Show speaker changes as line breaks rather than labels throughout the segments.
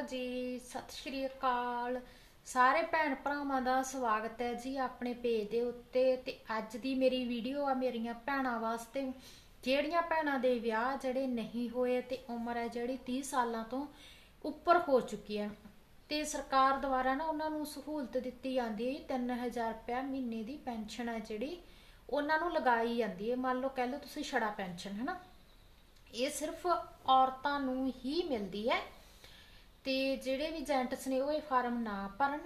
ਨਮਸਕਾਰ ਜੀ, ਸਤਿ ਸ਼੍ਰੀ ਅਕਾਲ। ਸਾਰੇ ਭੈਣ ਭਰਾਵਾਂ ਦਾ ਸਵਾਗਤ ਹੈ ਜੀ ਆਪਣੇ ਪੇਜ ਦੇ ਉੱਤੇ। ਤੇ ਅੱਜ ਦੀ ਮੇਰੀ ਵੀਡੀਓ ਆ ਮੇਰੀਆਂ ਭੈਣਾਂ ਵਾਸਤੇ। ਜਿਹੜੀਆਂ ਭੈਣਾਂ ਦੇ ਵਿਆਹ ਜਿਹੜੇ ਨਹੀਂ ਹੋਏ ਤੇ ਉਮਰ ਹੈ ਜਿਹੜੀ 30 ਸਾਲਾਂ ਤੋਂ ਉੱਪਰ ਹੋ ਚੁੱਕੀ ਹੈ। ਤੇ ਸਰਕਾਰ ਦੁਆਰਾ ਨਾ ਉਹਨਾਂ ਨੂੰ ਸਹੂਲਤ ਦਿੱਤੀ ਜਾਂਦੀ ਹੈ 3000 ਰੁਪਇਆ ਮਹੀਨੇ ਦੀ ਪੈਨਸ਼ਨ ਹੈ ਜਿਹੜੀ, ਉਹਨਾਂ ਨੂੰ ਲਗਾਈ ਜਾਂਦੀ ਹੈ। ਮੰਨ ਲਓ, ਕਹਿ ਲਓ ਤੁਸੀਂ ਛੜਾ ਪੈਨਸ਼ਨ ਹੈ ਨਾ ਇਹ ਸਿਰਫ ਔਰਤਾਂ ਨੂੰ ਹੀ ਮਿਲਦੀ ਹੈ। ਤੇ ਜਿਹੜੇ ਵੀ ਜੈਂਟਸ ਨੇ ਉਹ ਇਹ ਫਾਰਮ ਨਾ ਭਰਨ।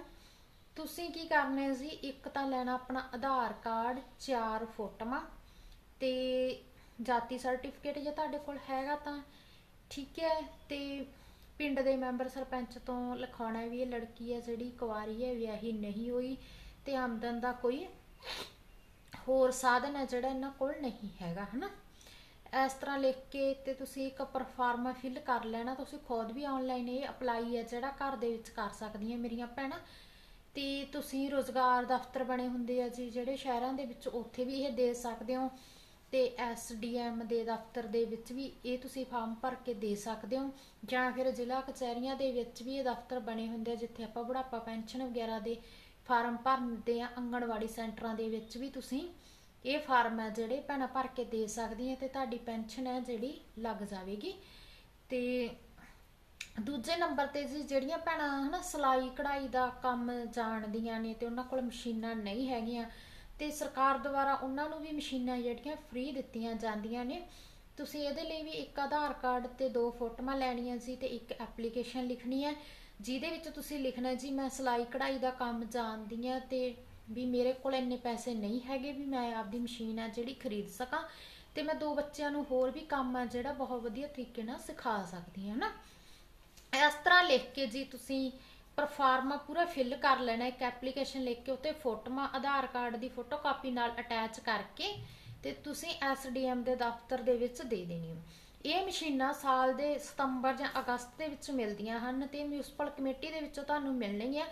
ਤੁਸੀਂ ਕੀ ਕਰਨਾ ਜੀ? ਇੱਕ ਤਾਂ ਲੈਣਾ ਆਪਣਾ ਆਧਾਰ ਕਾਰਡ, ਚਾਰ ਫੋਟੋਆਂ ਤੇ ਜਾਤੀ ਸਰਟੀਫਿਕੇਟ ਜੇ ਤੁਹਾਡੇ ਕੋਲ ਹੈਗਾ ਤਾਂ ਠੀਕ ਹੈ। ਤੇ ਪਿੰਡ ਦੇ ਮੈਂਬਰ ਸਰਪੰਚ ਤੋਂ ਲਿਖਾਉਣਾ ਵੀ ਇਹ ਲੜਕੀ ਹੈ ਜਿਹੜੀ ਕੁਆਰੀ ਹੈ, ਵਿਆਹੀ ਨਹੀਂ ਹੋਈ ਤੇ ਆਮਦਨ ਦਾ ਕੋਈ ਹੋਰ ਸਾਧਨ ਹੈ ਜਿਹੜਾ ਇਹਨਾਂ ਕੋਲ ਨਹੀਂ ਹੈਗਾ, ਹਨਾ? ਇਸ ਤਰ੍ਹਾਂ ਲਿਖ ਕੇ ਤੇ ਤੁਸੀਂ ਇੱਕ ਪਰਫਾਰਮਾ ਫਿਲ ਕਰ ਲੈਣਾ, ਤੁਸੀਂ ਖੁਦ ਵੀ ਆਨਲਾਈਨ ਇਹ ਅਪਲਾਈ ਹੈ ਜਿਹੜਾ ਘਰ ਦੇ ਵਿੱਚ ਕਰ ਸਕਦੀਆਂ ਮੇਰੀਆਂ ਭੈਣਾਂ। ਤੇ ਤੁਸੀਂ ਰੋਜ਼ਗਾਰ ਦਫ਼ਤਰ ਬਣੇ ਹੁੰਦੇ ਆ ਜੀ, ਜਿਹੜੇ ਸ਼ਹਿਰਾਂ ਦੇ ਵਿੱਚ ਉੱਥੇ ਵੀ ਇਹ ਦੇ ਸਕਦੇ ਹੋ ਤੇ ਐਸਡੀਐਮ ਦੇ ਦਫ਼ਤਰ ਦੇ ਵਿੱਚ ਵੀ ਇਹ ਤੁਸੀਂ ਫਾਰਮ ਭਰ ਕੇ ਦੇ ਸਕਦੇ ਹੋ। ਜਾਂ ਫਿਰ ਜ਼ਿਲ੍ਹਾ ਕਚਹਿਰੀਆਂ ਦੇ ਵਿੱਚ ਵੀ ਇਹ ਦਫ਼ਤਰ ਬਣੇ ਹੁੰਦੇ ਆ, ਜਿੱਥੇ ਆਪਾਂ ਬੁਢਾਪਾ ਪੈਨਸ਼ਨ ਵਗੈਰਾ ਦੇ ਫਾਰਮ ਭਰਦੇ ਆ ਅੰਗਣਵਾੜੀ ਸੈਂਟਰਾਂ ਦੇ ਵਿੱਚ ਵੀ ਤੁਸੀਂ ਇਹ ਫਾਰਮ ਹੈ ਜਿਹੜੇ ਭੈਣਾਂ ਭਰ ਕੇ ਦੇ ਸਕਦੀਆਂ ਤੇ ਤੁਹਾਡੀ ਪੈਨਸ਼ਨ ਹੈ ਜਿਹੜੀ ਲੱਗ ਜਾਵੇਗੀ। ਤੇ ਦੂਜੇ ਨੰਬਰ ਤੇ ਜੀ ਜਿਹੜੀਆਂ ਭੈਣਾਂ ਹਨਾ ਸਿਲਾਈ ਕਢਾਈ ਦਾ ਕੰਮ ਜਾਣਦੀਆਂ ਨੇ ਤੇ ਉਹਨਾਂ ਕੋਲ ਮਸ਼ੀਨਾਂ ਨਹੀਂ ਹੈਗੀਆਂ ਤੇ ਸਰਕਾਰ ਦੁਆਰਾ ਉਹਨਾਂ ਨੂੰ ਵੀ ਮਸ਼ੀਨਾਂ ਜਿਹੜੀਆਂ ਫ੍ਰੀ ਦਿੱਤੀਆਂ ਜਾਂਦੀਆਂ ਨੇ। ਤੁਸੀਂ ਇਹਦੇ ਲਈ ਵੀ ਇੱਕ ਆਧਾਰ ਕਾਰਡ ਤੇ ਦੋ ਫੋਟੋਆਂ ਲੈਣੀਆਂ ਸੀ ਤੇ ਇੱਕ ਐਪਲੀਕੇਸ਼ਨ ਲਿਖਣੀ ਹੈ, ਜਿਹਦੇ ਵਿੱਚ ਤੁਸੀਂ ਲਿਖਣਾ ਜੀ ਮੈਂ ਸਿਲਾਈ ਕਢਾਈ ਦਾ ਕੰਮ ਜਾਣਦੀ ਹਾਂ ਤੇ ਵੀ ਮੇਰੇ ਕੋਲ ਇੰਨੇ ਪੈਸੇ ਨਹੀਂ ਹੈਗੇ ਵੀ ਮੈਂ ਆਪਦੀ ਮਸ਼ੀਨ ਆ ਜਿਹੜੀ ਖਰੀਦ ਸਕਾਂ ਤੇ ਮੈਂ ਦੋ ਬੱਚਿਆਂ ਨੂੰ ਹੋਰ ਵੀ ਕੰਮ ਆ ਜਿਹੜਾ ਬਹੁਤ ਵਧੀਆ ਤਰੀਕੇ ਨਾਲ ਸਿਖਾ ਸਕਦੀ ਹਾਂ ਨਾ ਇਸ ਤਰ੍ਹਾਂ ਲਿਖ ਕੇ ਜੀ ਤੁਸੀਂ ਪਰਫਾਰਮਾ ਪੂਰਾ ਫਿਲ ਕਰ ਲੈਣਾ, ਇੱਕ ਐਪਲੀਕੇਸ਼ਨ ਲਿਖ ਕੇ ਉੱਤੇ ਫੋਟੋਆਂ, ਆਧਾਰ ਕਾਰਡ ਦੀ ਫੋਟੋ ਕਾਪੀ ਨਾਲ ਅਟੈਚ ਕਰਕੇ ਤੇ ਤੁਸੀਂ ਐਸਡੀਐਮ ਦੇ ਦਫ਼ਤਰ ਦੇ ਵਿੱਚ ਦੇ ਦੇਣੀ ਹੈ ਇਹ ਮਸ਼ੀਨਾਂ ਸਾਲ ਦੇ ਸਤੰਬਰ ਜਾਂ ਅਗਸਤ ਦੇ ਵਿੱਚ ਮਿਲਦੀਆਂ ਹਨ ਤੇ ਮਿਊਨਿਸਪਲ ਕਮੇਟੀ ਦੇ ਵਿੱਚੋਂ ਤੁਹਾਨੂੰ ਮਿਲਣਗੀਆਂ।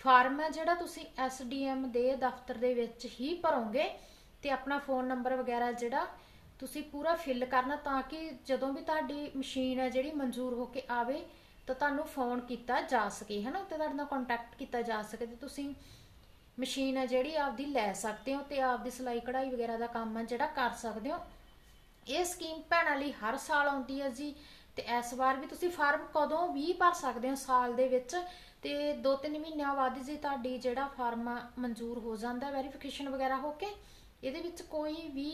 ਫਾਰਮ ਹੈ ਜਿਹੜਾ ਤੁਸੀਂ ਐਸਡੀਐਮ ਦੇ ਦਫ਼ਤਰ ਦੇ ਵਿੱਚ ਹੀ ਭਰੋਗੇ ਤੇ ਆਪਣਾ ਫੋਨ ਨੰਬਰ ਵਗੈਰਾ ਜਿਹੜਾ ਤੁਸੀਂ ਪੂਰਾ ਫਿਲ ਕਰਨਾ ਤਾਂ ਕਿ ਜਦੋਂ ਵੀ ਤੁਹਾਡੀ ਮਸ਼ੀਨ ਹੈ ਜਿਹੜੀ ਮਨਜ਼ੂਰ ਹੋ ਕੇ ਆਵੇ ਤਾਂ ਤੁਹਾਨੂੰ ਫੋਨ ਕੀਤਾ ਜਾ ਸਕੇ, ਹੈ ਨਾ? ਤੇ ਤੁਹਾਡੇ ਨਾਲ ਕੰਟੈਕਟ ਕੀਤਾ ਜਾ ਸਕੇ ਤੇ ਤੁਸੀਂ ਮਸ਼ੀਨ ਹੈ ਜਿਹੜੀ ਆਪਦੀ ਲੈ ਸਕਦੇ ਹੋ ਤੇ ਆਪਦੀ ਸਿਲਾਈ ਕਢਾਈ ਵਗੈਰਾ ਦਾ ਕੰਮ ਹੈ ਜਿਹੜਾ ਕਰ ਸਕਦੇ ਹੋ। ਇਹ ਸਕੀਮ ਭੈਣਾਂ ਲਈ ਹਰ ਸਾਲ ਆਉਂਦੀ ਹੈ ਜੀ। ਤੇ ਇਸ ਵਾਰ ਵੀ ਤੁਸੀਂ ਫਾਰਮ ਕਦੋਂ ਵੀ ਭਰ ਸਕਦੇ ਹੋ ਸਾਲ ਦੇ ਵਿੱਚ? ਤੇ 2-3 ਮਹੀਨਿਆਂ ਬਾਅਦ ਜੀ ਤੁਹਾਡੀ ਜਿਹੜਾ ਫਾਰਮ ਮਨਜ਼ੂਰ ਹੋ ਜਾਂਦਾ ਵੈਰੀਫਿਕੇਸ਼ਨ ਵਗੈਰਾ ਹੋ ਕੇ, ਇਹਦੇ ਵਿੱਚ ਕੋਈ ਵੀ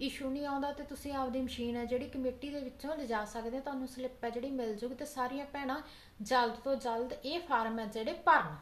ਇਸ਼ੂ ਨਹੀਂ ਆਉਂਦਾ ਤੇ ਤੁਸੀਂ ਆਪਦੀ ਮਸ਼ੀਨ ਹੈ, ਜਿਹੜੀ ਕਮੇਟੀ ਦੇ ਵਿੱਚੋਂ ਲਿਜਾ ਸਕਦੇ ਹੋ, ਤੁਹਾਨੂੰ ਸਲਿੱਪ ਹੈ ਜਿਹੜੀ ਮਿਲ ਜੂਗੀ ਤੇ ਸਾਰੀਆਂ ਭੈਣਾਂ ਜਲਦ ਤੋਂ ਜਲਦ ਇਹ ਫਾਰਮ ਹੈ ਜਿਹੜੇ ਭਰਨ।